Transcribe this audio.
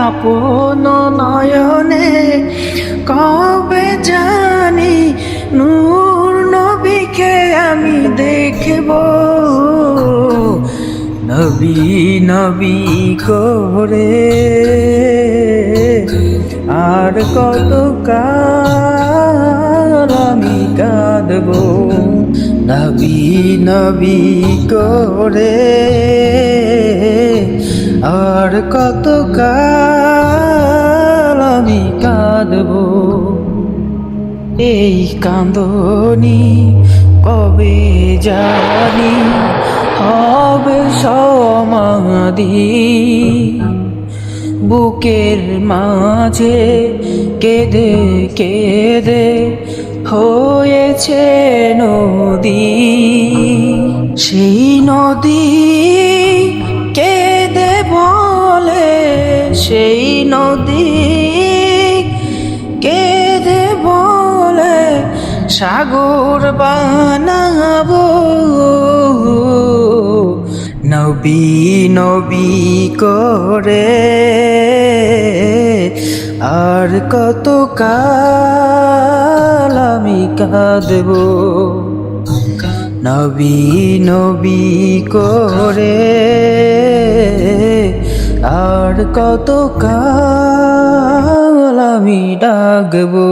আপন নয়নে কবে জানি নূর নবীকে আমি দেখব? নবী নবী করে আর কত আমি কাঁদব? নবী নবী করে আর কত কাল এই কান্দনি কবে জানি হবে সমাধি। বুকের মাঝে কেঁদে কেঁদে হয়েছে নদী। সেই নদী কেঁদে বলে, সেই নদী সাগর বানাবো। নবী নবী করে আর কত কাল আমি কাঁদব। নবী নবী করে আর কত কাল আমি ডাকবো।